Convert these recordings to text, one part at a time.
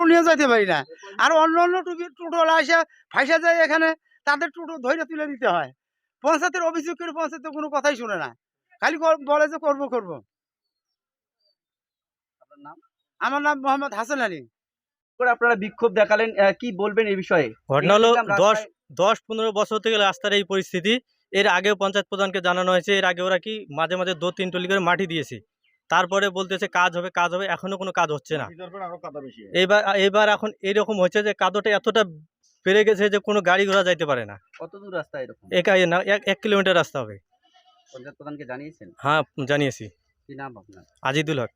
নিয়ে যেতে পারি না। আর অন্য অন্য এসে ফাইসা যায় এখানে তাদের টোটো ধরে তুলে দিতে হয়। পঞ্চায়েতের অভিযোগ করে পঞ্চায়েতের কোনো কথাই শুনে না। খালি বলে যে করব করব। আমার নাম মোহাম্মদ হাসান আলী। আপনারা বিক্ষোভ দেখালেন কি বলবেন এই বিষয়ে? ঘটনা হলো দশ দশ পনেরো বছর থেকে রাস্তার এই পরিস্থিতি। এর আগেও পঞ্চায়েত প্রধানকে জানানো হয়েছে এর আগে ওরা কি মাঝে মাঝে দু তিন টলি করে মাটি দিয়েছে। তারপরে বলতেছে কাজ হবে কাজ হবে। এখনও কোনো কাজ হচ্ছে না। এইবার এইবার এখন এরকম হচ্ছে যে কাদোটা এতটা বেড়ে গেছে যে কোনো গাড়ি ঘোড়া যাইতে পারে না। কত দূর রাস্তা এরকম? না এক এক কিলোমিটার রাস্তা হবে। পঞ্চায়েত প্রধানকে জানিয়েছেন? হ্যাঁ জানিয়েছি। কি নাম আপনার? আজিদুল হক।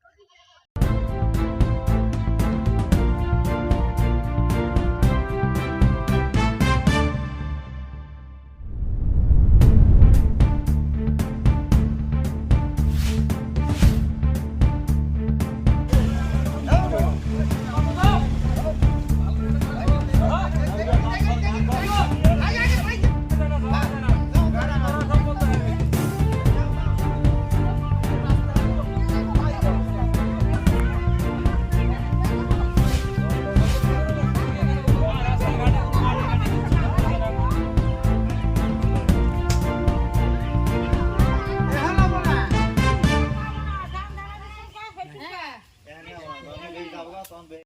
not on the